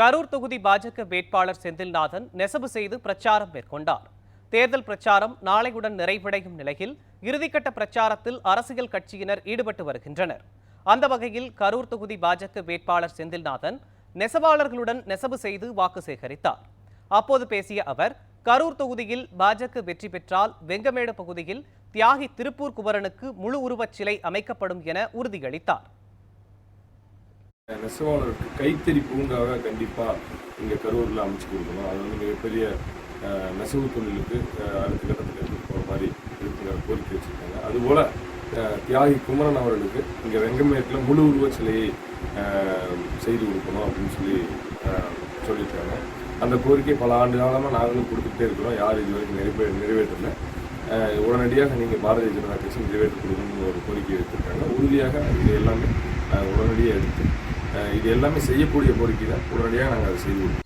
கரூர் தொகுதி பாஜக வேட்பாளர் செந்தில்நாதன் நெசவு செய்து பிரச்சாரம் மேற்கொண்டார். தேர்தல் பிரச்சாரம் நாளையுடன் நிறைவடையும் நிலையில் இறுதிக்கட்ட பிரச்சாரத்தில் அரசியல் கட்சியினர் ஈடுபட்டு வருகின்றனர். அந்த வகையில் கரூர் தொகுதி பாஜக வேட்பாளர் செந்தில்நாதன் நெசவாளர்களுடன் நெசவு செய்து வாக்கு சேகரித்தார். அப்போது பேசிய அவர் கரூர் தொகுதியில் பாஜக வெற்றி பெற்றால் வெங்கமேடு பகுதியில் தியாகி திருப்பூர் குமரனுக்கு முழு உருவச் சிலை அமைக்கப்படும் என உறுதியளித்தார். நெசவாளருக்கு கைத்தறி பூங்காவை கண்டிப்பாக இங்கே கரூரில் அமைச்சு கொடுக்கணும். அது வந்து மிகப்பெரிய நெசவு தொழிலுக்கு அடுத்த கட்டத்தில் போகிற மாதிரி இருக்குங்கிற கோரிக்கை வச்சுருக்காங்க. அதுபோல் தியாகி குமரன் அவர்களுக்கு இங்கே வெங்கமேட்டில் முழு உருவ சிலையை செய்து கொடுக்கணும் அப்படின்னு சொல்லி சொல்லியிருக்காங்க. அந்த கோரிக்கை பல ஆண்டு காலமாக நாங்களும் கொடுத்துட்டே இருக்கிறோம். யார் இது வரைக்கும் நிறைவே நிறைவேற்றலை. உடனடியாக நீங்கள் பாரதிய ஜனதா கட்சி நிறைவேற்றி கொடுக்கணும்னு ஒரு கோரிக்கை வைத்திருக்காங்க உறுதியாக இது எல்லாமே உடனடியாக எடுத்து இது எல்லாமே செய்யக்கூடிய கோரிக்கை தான். உடனடியாக நாங்கள் அதை செய்வோம்